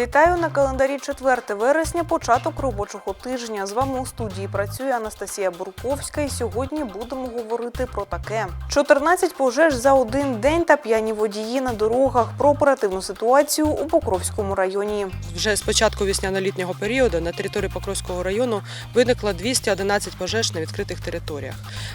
Вітаю на календарі 4 вересня, початок робочого тижня. З вами у студії працює Анастасія Бурковська. І сьогодні будемо говорити про таке: 14 пожеж за один день та п'яні водії на дорогах. Про оперативну ситуацію у Покровському районі. Вже з початку весняно-літнього періоду на території Покровського району виникло 211 пожеж на відкритих територіях.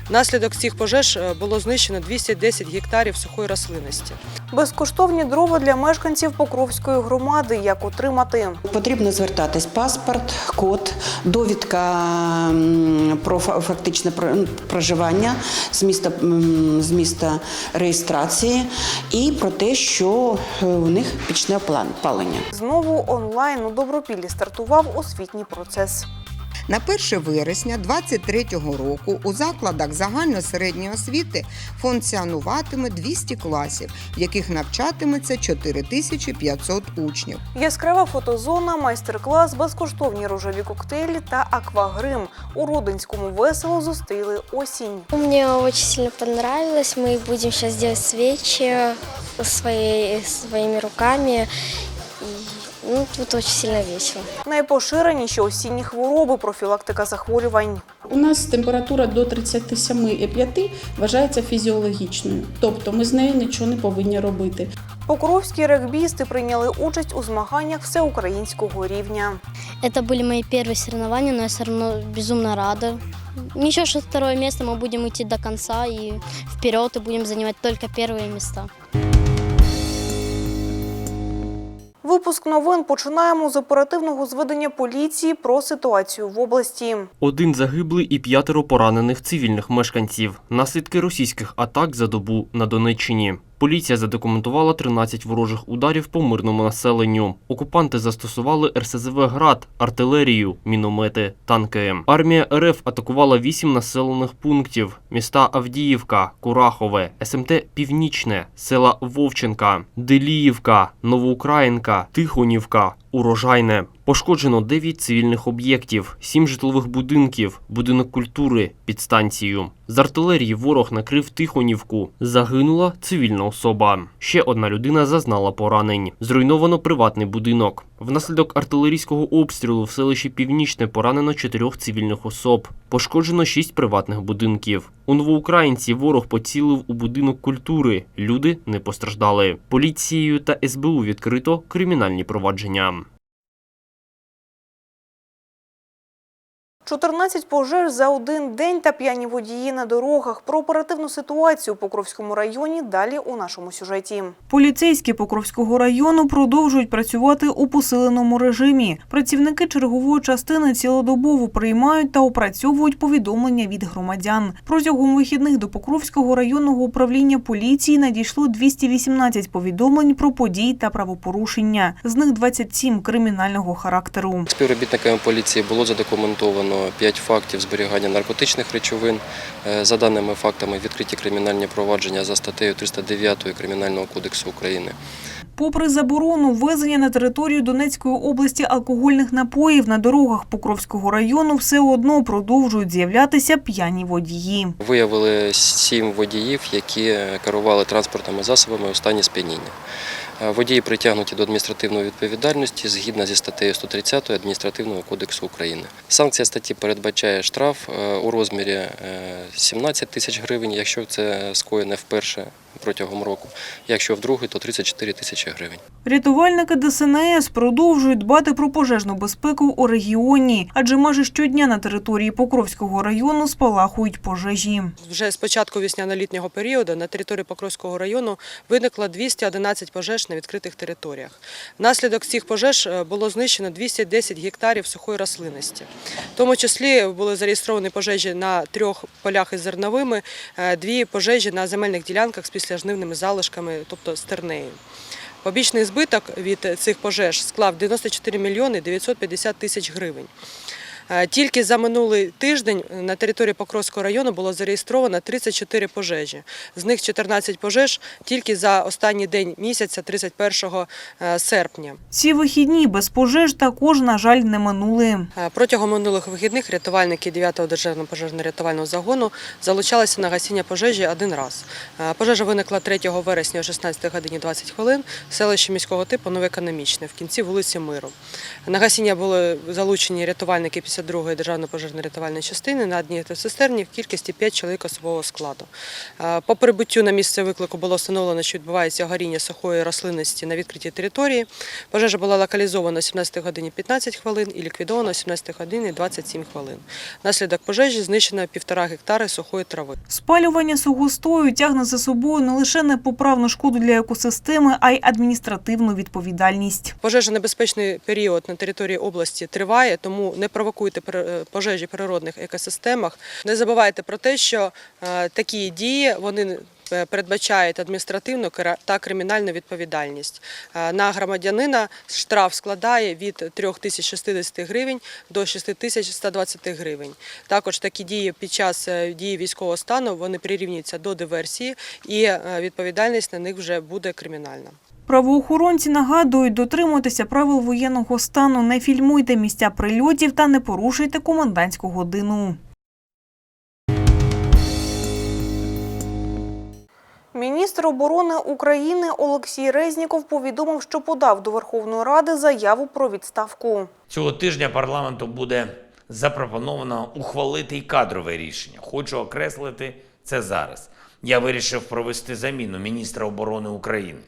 Внаслідок цих пожеж е, було знищено 210 гектарів сухої рослинності. Безкоштовні дрова для мешканців Покровської громади. Як отримати? Потрібно звертатись паспорт, код, довідка про фа- фактичне про- проживання з міста, з міста реєстрації і про те, що е, у них пічне опален- опалення. Знову онлайн у Добропіллі стартував освітній процес. На 1 вересня 2023 року у закладах загальної середньої освіти функціонуватиме 200 класів, в яких навчатиметься 4500 учнів. Яскрава фотозона, майстер-клас, безкоштовні рожеві коктейлі та аквагрим. У Родинському весело зустріли осінь. Мне очень сильно понравилось. Мы будем сейчас делать свечи своей, своими руками. И, ну, тут очень сильно весело. Найпоширеніші осінні хвороби, профілактика захворювань. У нас температура до 37,5 вважається фізіологічною, тобто ми з нею нічого не повинні робити. Покровські регбісти прийняли участь у змаганнях всеукраїнського рівня. Это были мои первые соревнования, но я все равно безумно рада. Ничего, что второе место, мы будем идти до конца и вперед, и будем занимать только первые места. Випуск новин починаємо з оперативного зведення поліції про ситуацію в області. Один загиблий і п'ятеро поранених цивільних мешканців. Наслідки російських атак за добу на Донеччині. Поліція задокументувала 13 ворожих ударів по мирному населенню. Окупанти застосували РСЗВ «Град», артилерію, міномети, танки. Армія РФ атакувала 8 населених пунктів: міста Авдіївка, Курахове, СМТ Північне, села Вовченка, Деліївка, Новоукраїнка, Тихонівка, Урожайне. Пошкоджено 9 цивільних об'єктів, 7 житлових будинків, будинок культури, підстанцію. З артилерії ворог накрив Тихонівку. Загинула цивільна особа. Ще одна людина зазнала поранень. Зруйновано приватний будинок. Внаслідок артилерійського обстрілу в селищі Північне поранено чотирьох цивільних особ. Пошкоджено шість приватних будинків. У Новоукраїнці ворог поцілив у будинок культури. Люди не постраждали. Поліцією та СБУ відкрито кримінальні провадження. 14 пожеж за один день та п'яні водії на дорогах. Про оперативну ситуацію у Покровському районі далі у нашому сюжеті. Поліцейські Покровського району продовжують працювати у посиленому режимі. Працівники чергової частини цілодобово приймають та опрацьовують повідомлення від громадян. Протягом вихідних до Покровського районного управління поліції надійшло 218 повідомлень про події та правопорушення. З них 27 кримінального характеру. Співробітниками поліції було задокументовано 5 фактів зберігання наркотичних речовин. Е, За даними фактами відкриті кримінальні провадження за статтею 309 Кримінального кодексу України. Попри заборону ввезення на територію Донецької області алкогольних напоїв на дорогах Покровського району все одно продовжують з'являтися п'яні водії. Виявили 7 водіїв, які е, керували транспортними засобами у стані сп'яніння. Е, Водії притягнуті до адміністративної відповідальності згідно зі статтею 130 Адміністративного кодексу України. Санкція статті передбачає штраф е, у розмірі е, 17 тисяч гривень, якщо це скоєне вперше протягом року. Якщо вдруге, то 34 тисячі гривень. Рятувальники ДСНС продовжують дбати про пожежну безпеку у регіоні, адже майже щодня на території Покровського району спалахують пожежі. Вже з початку весняно-літнього періоду на території Покровського району виникло 211 пожеж на відкритих територіях. Внаслідок цих пожеж е, було знищено 210 гектарів сухої рослинності. В тому числі були зареєстровані пожежі на трьох полях із зерновими, е, дві пожежі на земельних ділянках з післяжнивними залишками, тобто стернею. Побічний збиток від цих пожеж склав 94 мільйони 950 тисяч гривень. Е, Тільки за минулий тиждень на території Покровського району було зареєстровано 34 пожежі. З них 14 пожеж тільки за останній день місяця, 31 е, серпня. Ці вихідні без пожеж також, на жаль, не минули. Е, Протягом минулих вихідних рятувальники 9-го державного пожежно-рятувального загону залучалися на гасіння пожежі один раз. Е, Пожежа виникла 3 вересня о 16 годині 20 хвилин в селищі міського типу Новоекономічне в кінці вулиці Миру. На гасіння були залучені рятувальники 52-ї державної пожежно-рятувальної частини на одній автоцистерні в кількості 5 чоловік особового складу. Е, По прибуттю на місце виклику було встановлено, що відбувається горіння сухої рослинності на відкритій території. Пожежа була локалізована о 17 годині 15 хвилин і ліквідована о 17 годині 27 хвилин. Внаслідок пожежі знищено півтора гектари сухої трави. Спалювання сухостою тягне за собою не лише непоправну шкоду для екосистеми, а й адміністративну відповідальність. Пожежонебезпечний період на території області триває, тому не провокуйте пер- е, пожежі в природних екосистемах. Не забувайте про те, що е, такі дії вони е, передбачають адміністративну та кримінальну відповідальність. На громадянина штраф складає від 3060 гривень до 6120 гривень. Також такі дії під час дії військового стану вони прирівнюються до диверсії, і відповідальність на них вже буде кримінальна. Правоохоронці нагадують дотримуйтеся правил воєнного стану, не фільмуйте місця прильотів та не порушуйте комендантську годину. Міністр оборони України Олексій Резніков повідомив, що подав до Верховної Ради заяву про відставку. Цього тижня парламенту буде запропоновано ухвалити й кадрове рішення. Хочу окреслити це зараз. Я вирішив провести заміну міністра оборони України.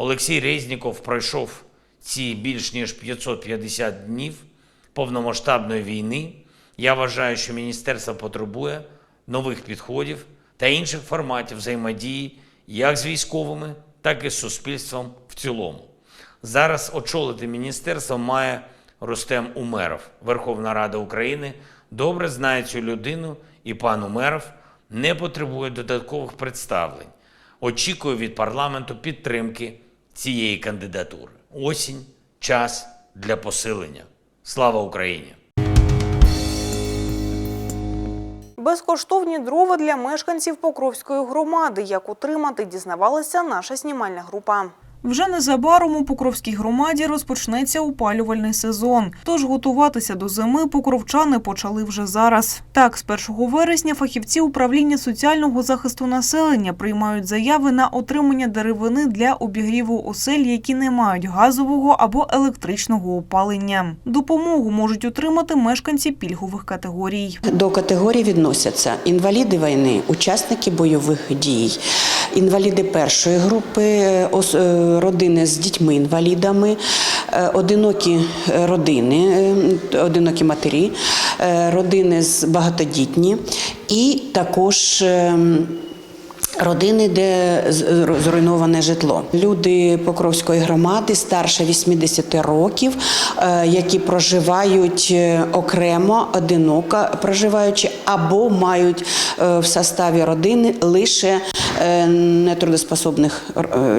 Олексій Резніков пройшов ці більш ніж 550 днів повномасштабної війни. Я вважаю, що міністерство потребує нових підходів та інших форматів взаємодії як з військовими, так і з суспільством в цілому. Зараз очолити міністерство має Рустем Умеров. Верховна Рада України добре знає цю людину, і пан Умеров не потребує додаткових представлень. Очікую від парламенту підтримки цієї кандидатури. Осінь час для посилення. Слава Україні! Безкоштовні дрова для мешканців Покровської громади. Як отримати, дізнавалася наша знімальна група. Вже незабаром у Покровській громаді розпочнеться опалювальний сезон. Тож готуватися до зими покровчани почали вже зараз. Так, з 1 вересня фахівці управління соціального захисту населення приймають заяви на отримання деревини для обігріву осель, які не мають газового або електричного опалення. Допомогу можуть отримати мешканці пільгових категорій. До категорії відносяться інваліди війни, учасники бойових дій, інваліди першої групи, е, родини з дітьми-інвалідами, е, одинокі родини, е, одинокі матері, е, родини з багатодітні і також. Родини, де зруйноване житло. Люди Покровської громади старше 80 років, які проживають окремо, одиноко проживаючи, або мають в составі родини лише нетрудоспособних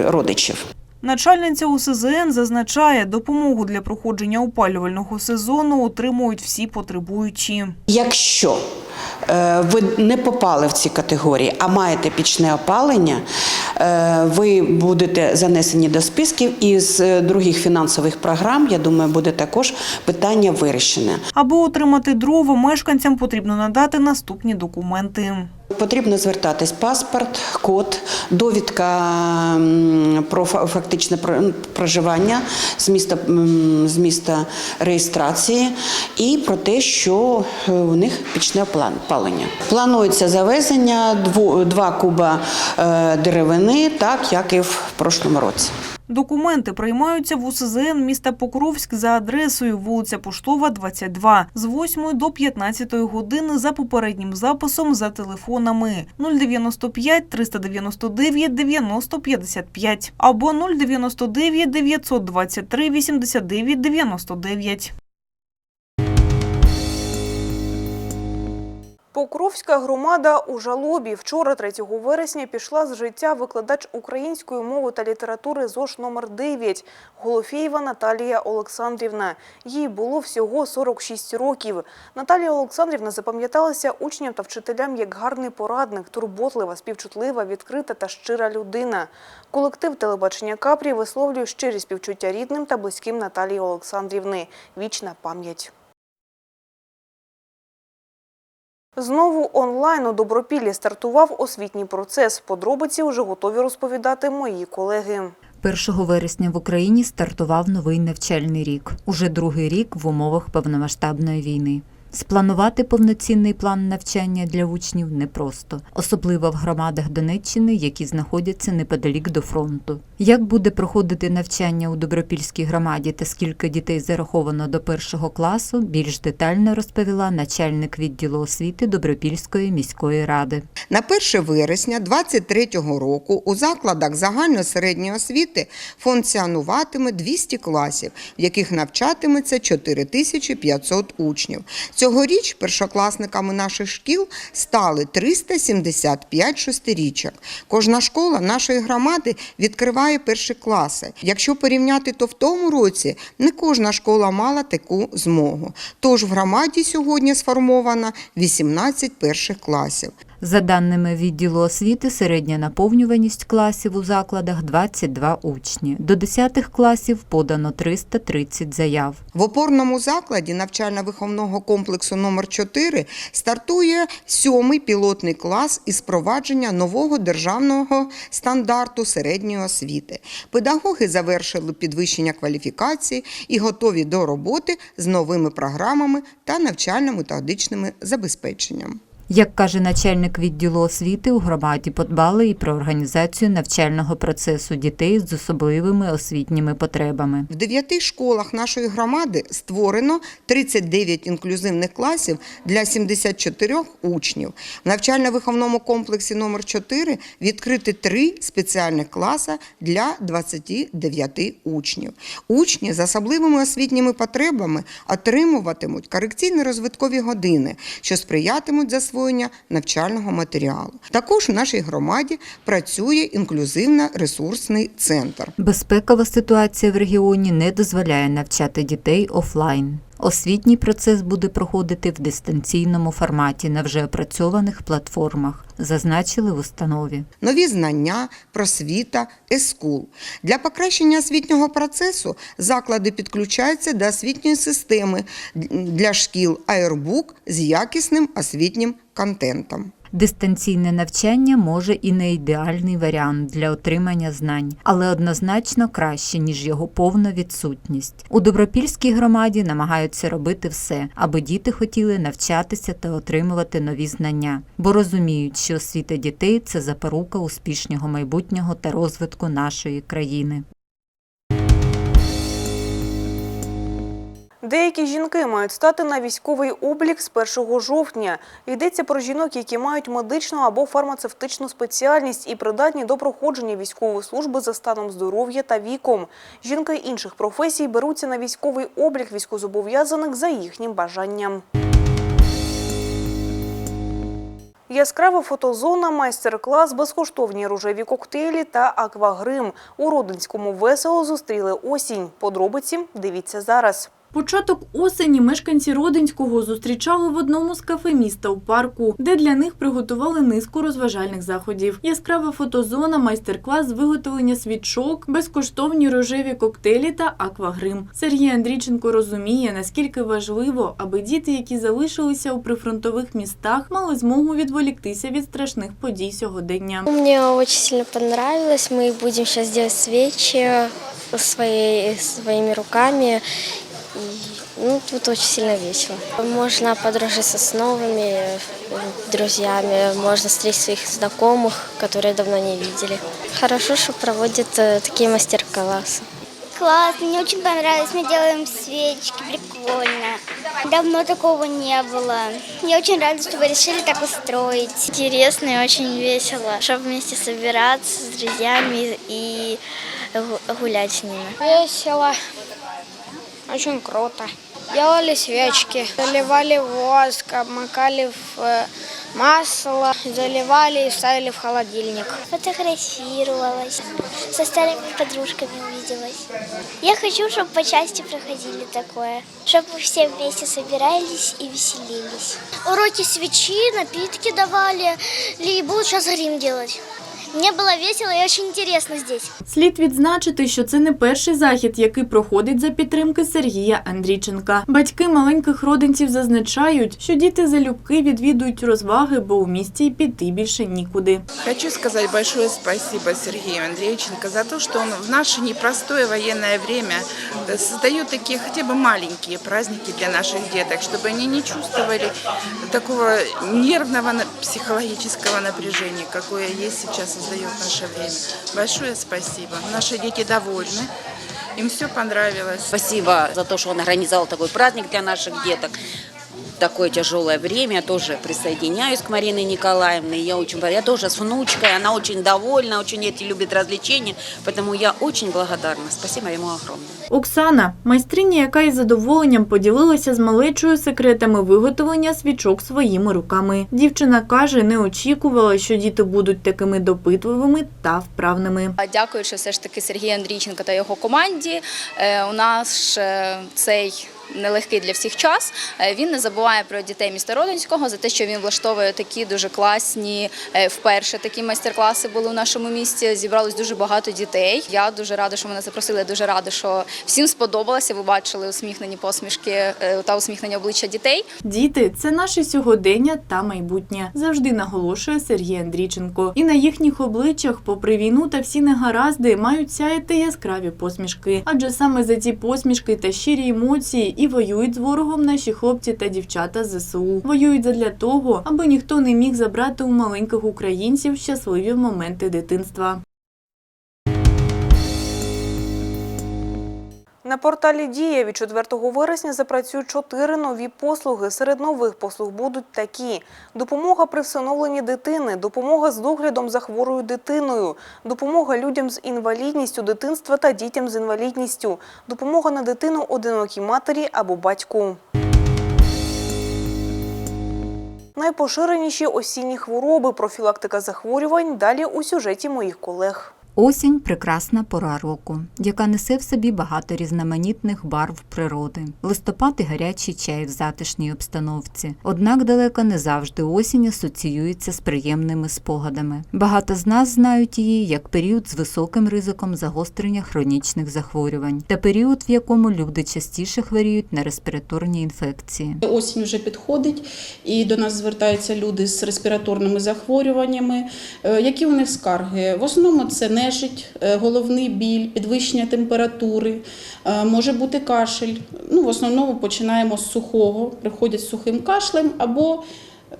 родичів. Начальниця УСЗН зазначає, допомогу для проходження опалювального сезону отримують всі потребуючі. Якщо ви не попали в ці категорії, а маєте пічне опалення, е, ви будете занесені до списків і з е, других фінансових програм, я думаю, буде також питання вирішене. Аби отримати дрова, мешканцям потрібно надати наступні документи. Потрібно звертатись паспорт, код, довідка про фа- фактичне про- проживання з міста, з міста реєстрації і про те, що е, у них пічне опла- опалення. Планується завезення два куба е, деревини, так як і в прошлому році. Документи приймаються в УСЗН міста Покровськ за адресою вулиця Поштова, 22, з 8 до 15 години за попереднім записом за телефонами 095 399 90 55 або 099 923 89 99. Покровська громада у жалобі. Вчора, 3 вересня, пішла з життя викладач української мови та літератури ЗОШ номер 9 Голофєєва Наталія Олександрівна. Їй було всього 46 років. Наталія Олександрівна запам'яталася учням та вчителям як гарний порадник, турботлива, співчутлива, відкрита та щира людина. Колектив телебачення Капрі висловлює щирі співчуття рідним та близьким Наталії Олександрівни. Вічна пам'ять. Знову онлайн у Добропіллі стартував освітній процес. Подробиці вже готові розповідати мої колеги. 1 вересня в Україні стартував новий навчальний рік. Уже другий рік в умовах повномасштабної війни. Спланувати повноцінний план навчання для учнів непросто, особливо в громадах Донеччини, які знаходяться неподалік до фронту. Як буде проходити навчання у Добропільській громаді та скільки дітей зараховано до першого класу, більш детально розповіла начальник відділу освіти Добропільської міської ради. На 1 вересня 2023 року у закладах загальної середньої освіти функціонуватиме 200 класів, в яких навчатиметься 4500 учнів. Цьогоріч першокласниками наших шкіл стали 375 шестирічок. Кожна школа нашої громади відкриває перші класи. Якщо порівняти, то в тому році не кожна школа мала таку змогу. Тож в громаді сьогодні сформовано 18 перших класів. За даними відділу освіти, середня наповнюваність класів у закладах 22 учні. До 10 класів подано 330 заяв. В опорному закладі навчально-виховного комплексу номер 4 стартує сьомий пілотний клас із впровадження нового державного стандарту середньої освіти. Педагоги завершили підвищення кваліфікації і готові до роботи з новими програмами та навчально-методичними забезпеченням. Як каже начальник відділу освіти, у громаді подбали і про організацію навчального процесу дітей з особливими освітніми потребами. В дев'яти школах нашої громади створено 39 інклюзивних класів для 74 учнів. В навчально-виховному комплексі номер 4 відкрити три спеціальних класи для 29 учнів. Учні з особливими освітніми потребами отримуватимуть корекційно-розвиткові години, що сприятимуть засвоєння навчального матеріалу. Також в нашій громаді працює інклюзивно-ресурсний центр. Безпекова ситуація в регіоні не дозволяє навчати дітей офлайн. Освітній процес буде проходити в дистанційному форматі на вже опрацьованих платформах, зазначили в установі. нові знання, просвіта, ескул. Для покращення освітнього процесу заклади підключаються до освітньої системи для шкіл Айрбук з якісним освітнім контентом. Дистанційне навчання може і не ідеальний варіант для отримання знань, але однозначно краще, ніж його повна відсутність. У Добропільській громаді намагаються робити все, аби діти хотіли навчатися та отримувати нові знання, бо розуміють, що освіта дітей це запорука успішного майбутнього та розвитку нашої країни. Деякі жінки мають стати на військовий облік з 1 жовтня. Йдеться про жінок, які мають медичну або фармацевтичну спеціальність і придатні до проходження військової служби за станом здоров'я та віком. Жінки інших професій беруться на військовий облік військовозобов'язаних за їхнім бажанням. Яскрава фотозона, майстер-клас, безкоштовні рожеві коктейлі та аквагрим. У Родинському весело зустріли осінь. Подробиці дивіться зараз. Початок осені мешканці Родинського зустрічали в одному з кафе міста у парку, де для них приготували низку розважальних заходів. Яскрава фотозона, майстер-клас з виготовлення свічок, безкоштовні рожеві коктейлі та аквагрим. Сергій Андрійченко розуміє, наскільки важливо, аби діти, які залишилися у прифронтових містах, мали змогу відволіктися від страшних подій сьогодення. Мне очень сильно понравилось. Мы будем сейчас делать свечи своей, своими руками. Ну, тут очень сильно весело. Можно подружиться с новыми э, друзьями, можно встретить своих знакомых, которые давно не видели. Хорошо, что проводят э, такие мастер-классы. Класс, мне очень понравилось. Мы делаем свечки, прикольно. Давно такого не было. Я очень рада, что вы решили так устроить. Интересно и очень весело, чтобы вместе собираться с друзьями и гулять с ними. Весело, очень круто. Делали свечки, заливали воск, обмакали в э, масло, заливали и ставили в холодильник. Фотографировалась, со старыми подружками увиделась. Я хочу, чтобы по части проходили такое, чтобы все вместе собирались и веселились. Уроки свечи, напитки давали, и будут сейчас грим делать. Мне было весело и очень интересно здесь. Слід відзначити, що це не перший захід, який проходить за підтримки Сергія Андрійченка. Батьки маленьких родинців зазначають, що діти залюбки відвідують розваги, бо у місті й піти більше нікуди. Хочу сказать большое спасибо Сергею Андреевиченко за то, что он в наше непростое военное время э, создает такие хотя бы маленькие праздники для наших деток, чтобы они не чувствовали такого нервного на- психологического напряжения, какое есть создает наше время. Большое спасибо. Наши дети довольны. Им все понравилось. Спасибо за то, что он организовал такой праздник для наших деток. Такое тяжелое время я тоже присоединяюсь к Марине Николаевне. Я очень, я тоже с внучкой, она очень довольна, очень эти любит развлечения, поэтому я очень благодарна. Спасибо ему огромное. Оксана, майстриня, яка із задоволенням поділилася з малечою секретами виготовлення свічок своїми руками. Дівчина каже, не очікувала, що діти будуть такими допитливими та вправними. Дякуючи все ж таки Сергію Андрійченко та його команді, е, у нас е, цей нелегкий для всіх час. е, Він не забуває про дітей міста Родинського за те, що він влаштовує такі дуже класні. е, Вперше такі майстер-класи були у нашому місті. Зібралось дуже багато дітей. Я дуже рада, що мене запросили. Дуже рада, що всім сподобалося. Ви бачили усміхнені посмішки е, та усміхнені обличчя дітей. Діти це наше сьогодення та майбутнє, завжди наголошує Сергій Андрійченко. І на їхніх обличчях, попри війну та всі негаразди, мають сяяти яскраві посмішки. Адже саме за ці посмішки та щирі емоції і воюють з ворогом наші хлопці та дівчата ЗСУ. Воюють задля того, аби ніхто не міг забрати у маленьких українців щасливі моменти дитинства. На порталі Дія від 4 вересня запрацюють чотири нові послуги. Серед нових послуг будуть такі: допомога при всиновленні дитини, допомога з доглядом за хворою дитиною, допомога людям з інвалідністю дитинства та дітям з інвалідністю, допомога на дитину одинокій матері або батьку. Найпоширеніші осінні хвороби, профілактика захворювань. Далі у сюжеті моїх колег. Осінь прекрасна пора року, яка несе в собі багато різноманітних барв природи. Листопад і гарячий чай в затишній обстановці. Однак далеко не завжди осінь асоціюється з приємними спогадами. Багато з нас знають її як період з високим ризиком загострення хронічних захворювань та період, в якому люди частіше хворіють на респіраторні інфекції. Осінь вже підходить, і до нас звертаються люди з респіраторними захворюваннями. Е, Які у них скарги? В основному це нежить, е, головний біль, підвищення температури, е, може бути кашель. Ну, в основному починаємо з сухого, приходять з сухим кашлем або е,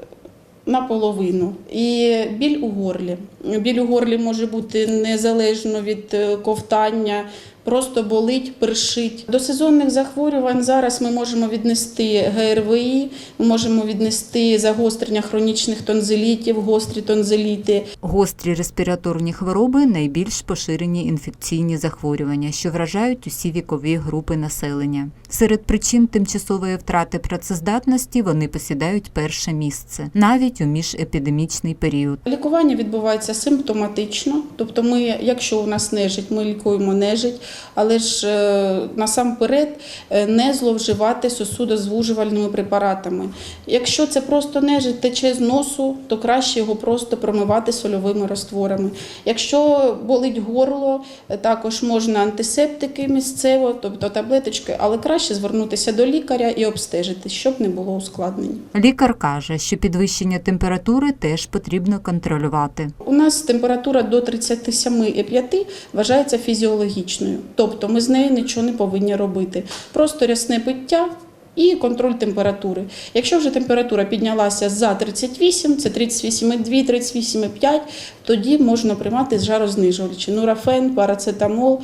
наполовину. І біль у горлі. Біль у горлі може бути незалежно від е, ковтання, просто болить, першить. До сезонних захворювань зараз ми можемо віднести ГРВІ, ми можемо віднести загострення хронічних тонзилітів, гострі тонзиліти. Гострі респіраторні хвороби найбільш поширені інфекційні захворювання, що вражають усі вікові групи населення. Серед причин тимчасової втрати працездатності вони посідають перше місце, навіть у міжепідемічний період. Лікування відбувається симптоматично, тобто ми, якщо у нас нежить, ми лікуємо нежить, але ж е, насамперед е, не зловживати сосудозвужувальними препаратами. Якщо це просто нежить тече з носу, то краще його просто промивати сольовими розтворами. Якщо болить горло, е, також можна антисептики місцево, тобто таблеточки, але краще звернутися до лікаря і обстежити, щоб не було ускладнень. Лікар каже, що підвищення температури теж потрібно контролювати. Нас температура до 37,5 вважається фізіологічною, тобто ми з нею нічого не повинні робити. Просто рясне пиття. І контроль температури. Якщо вже температура піднялася за 38, це 38,2, 38,5, тоді можна приймати жарознижувачі, нурафен, парацетамол,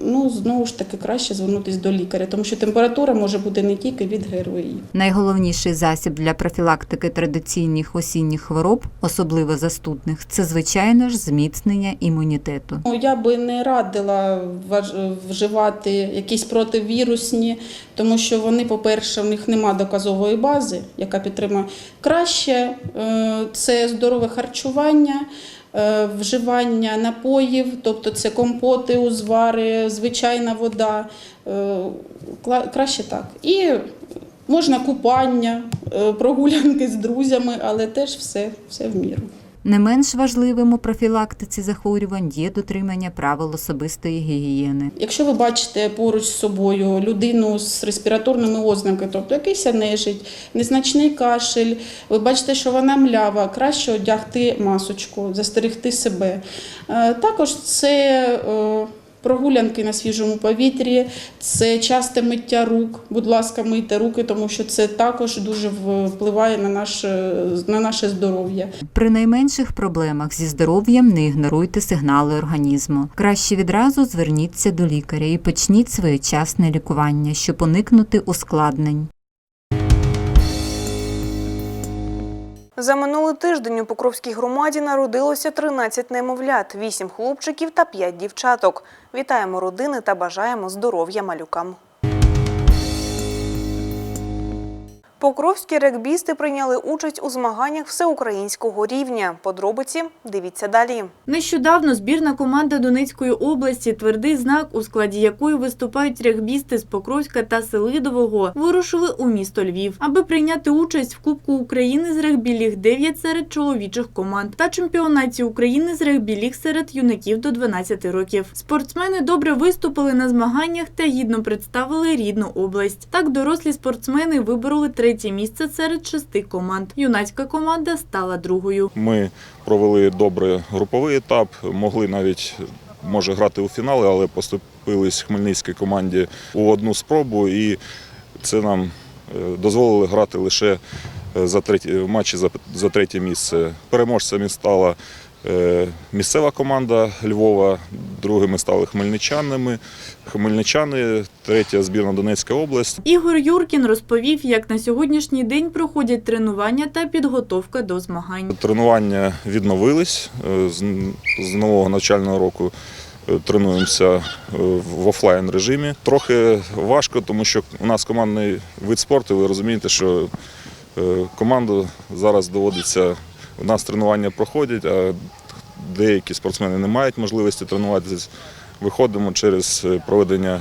ну знову ж таки краще звернутися до лікаря, тому що температура може бути не тільки від ГРВІ. Найголовніший засіб для профілактики традиційних осінніх хвороб, особливо застудних, це звичайно ж зміцнення імунітету. Ну, Я би не радила вживати якісь противірусні, тому що вони, по-перше, в них нема доказової бази, яка підтримує краще е, це здорове харчування. Е, Вживання напоїв, тобто це компоти, узвари, звичайна вода, е, краще так. І можна купання, е, прогулянки з друзями, але теж все, все в міру. Не менш важливим у профілактиці захворювань є дотримання правил особистої гігієни. Якщо ви бачите поруч з собою людину з респіраторними ознаками, тобто якийсь нежить, незначний кашель, ви бачите, що вона млява, краще одягти масочку, застерегти себе. Е, Також це е, прогулянки на свіжому повітрі, це часте миття рук. Будь ласка, мийте руки, тому що це також дуже впливає на наше, на наше здоров'я. При найменших проблемах зі здоров'ям не ігноруйте сигнали організму. Краще відразу зверніться до лікаря і почніть своєчасне лікування, щоб уникнути ускладнень. За минулий тиждень у Покровській громаді народилося 13 немовлят, 8 хлопчиків та 5 дівчаток. Вітаємо родини та бажаємо здоров'я малюкам. Покровські регбісти прийняли участь у змаганнях всеукраїнського рівня. Подробиці дивіться далі. Нещодавно збірна команда Донецької області «Твердий знак», у складі якої виступають регбісти з Покровська та Селидового, вирушили у місто Львів, аби прийняти участь в Кубку України з регбі-ліг 9 серед чоловічих команд та чемпіонаті України з регбі-ліг серед юнаків до 12 років. Спортсмени добре виступили на змаганнях та гідно представили рідну область. Так дорослі спортсмени вибороли третє місце серед шести команд. Юнацька команда стала другою. Ми провели добре груповий етап, могли навіть може грати у фінали, але поступились Хмельницькій команді у одну спробу, і це нам е, дозволили грати лише е, за треті, матчі за, за третє місце. Переможцями стала е, місцева команда Львова, другими стали хмельничанами. Хмельничани, третя збірна Донецька область. Ігор Юркін розповів, як на сьогоднішній день проходять тренування та підготовка до змагань. Тренування відновились е, з, нового навчального року. е, Тренуємося е, в офлайн режимі. Трохи важко, тому що у нас командний вид спорту. Ви розумієте, що команду зараз доводиться. У нас тренування проходять, а деякі спортсмени не мають можливості тренуватися. Виходимо через проведення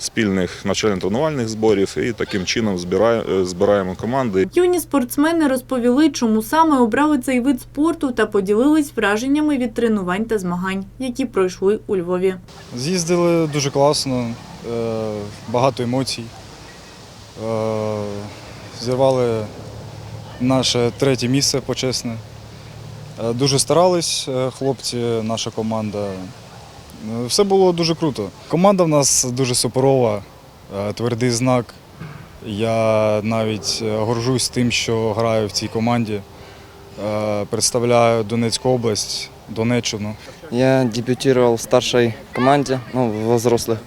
спільних навчально-тренувальних зборів і таким чином е, збираємо команди. Юні спортсмени розповіли, чому саме обрали цей вид спорту та поділились враженнями від тренувань та змагань, які пройшли у Львові. З'їздили дуже класно, е, багато емоцій. Е, Зірвали наше третє місце почесне. Дуже старались хлопці, наша команда. Е, Все було дуже круто. Команда в нас дуже суперова, е, твердий знак. Я навіть е, горжусь тим, що граю в цій команді. Е, Представляю Донецьку область, Донеччину. Я дебютировал в старшей команде, ну, в взрослых.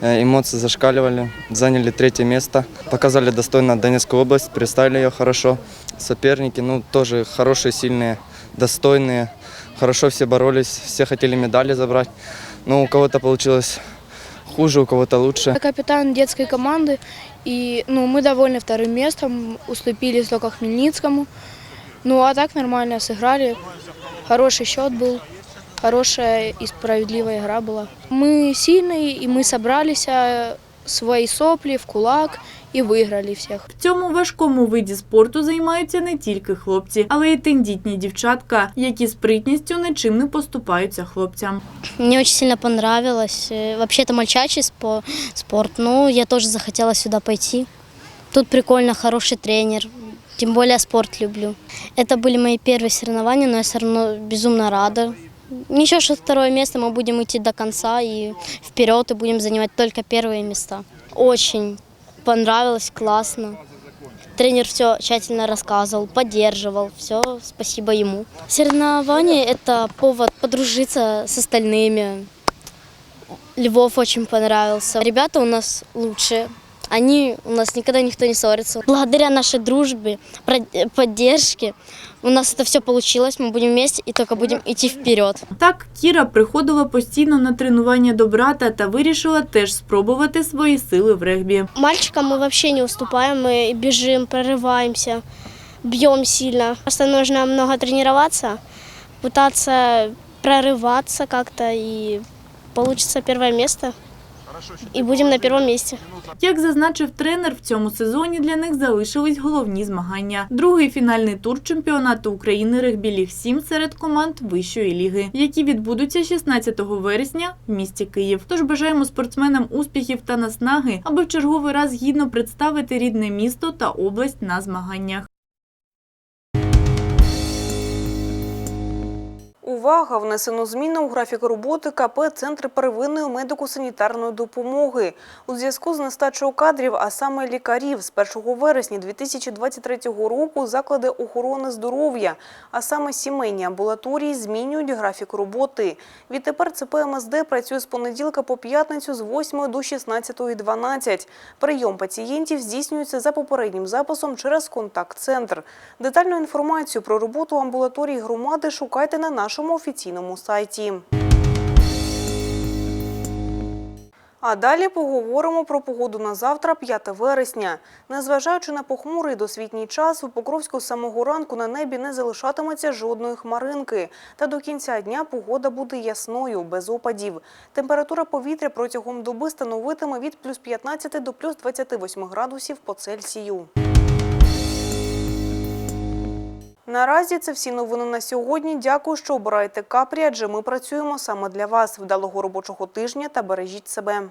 Э, Эмоции зашкаливали, заняли третье место, показали достойно Донецкую область, представили ее хорошо. Соперники, ну, тоже хорошие, сильные, достойные. Хорошо все боролись, все хотели медали забрать. Но у кого-то получилось хуже, у кого-то лучше. Я капитан детской команды, и ну, мы довольны вторым местом, уступили только Хмельницкому. Ну а так нормально сыграли, хороший счет был, хорошая и справедливая игра была. Мы сильные, и мы собрались а, свои сопли в кулак и выиграли всех. В цьому важкому виді спорту займаються не тільки хлопці, але й тендітні дівчатка, які спритністю нічим не поступаються хлопцям. Мне очень сильно понравилось. Э, Вообще это мальчачий спо- спорт, но я тоже захотела сюда пойти. Тут прикольно, хороший тренер. Тем более спорт люблю. Это были мои первые соревнования, но я все равно безумно рада. Ничего, что второе место, мы будем идти до конца и вперед, и будем занимать только первые места. Очень понравилось, классно. Тренер все тщательно рассказывал, поддерживал, все, спасибо ему. Соревнования – это повод подружиться с остальными, Львов очень понравился. Ребята у нас лучшие. Они, у нас никогда никто не ссорится. Благодаря нашей дружбе, про- поддержке, у нас это все получилось. Мы будем вместе и только будем идти вперед. Так, Кіра приходила постійно на тренування до брата та вирішила теж спробувати свої сили в регбі. Мальчикам мы вообще не уступаем, мы бежим, прорываемся, бьем сильно. Просто нужно много тренироваться, пытаться прорываться как-то и получится первое место. И будем на первом месте. Як зазначив тренер, в цьому сезоні для них залишились головні змагання. Другий фінальний тур чемпіонату України регбі ліг 7 серед команд вищої ліги, які відбудуться 16 вересня в місті Київ. Тож бажаємо спортсменам успіхів та наснаги, аби в черговий раз гідно представити рідне місто та область на змаганнях. Увага! Внесено зміни у графік роботи КП Центри первинної медико-санітарної допомоги. У зв'язку з нестачею кадрів, а саме лікарів, з 1 вересня 2023 року заклади охорони здоров'я, а саме сімейні амбулаторії, змінюють графік роботи. Відтепер ЦП МСД працює з понеділка по п'ятницю з 8 до 16.12. Прийом пацієнтів здійснюється за попереднім записом через контакт-центр. Детальну інформацію про роботу амбулаторій громади шукайте на нашому офіційному сайті. А далі поговоримо про погоду на завтра, 5 вересня. Незважаючи на похмурий досвітній час, у Покровську з самого ранку на небі не залишатиметься жодної хмаринки. Та до кінця дня погода буде ясною, без опадів. Температура повітря протягом доби становитиме від плюс 15 до плюс 28 градусів по Цельсію. Наразі це всі новини на сьогодні. Дякую, що обираєте Капрі, адже ми працюємо саме для вас. Вдалого робочого тижня та бережіть себе.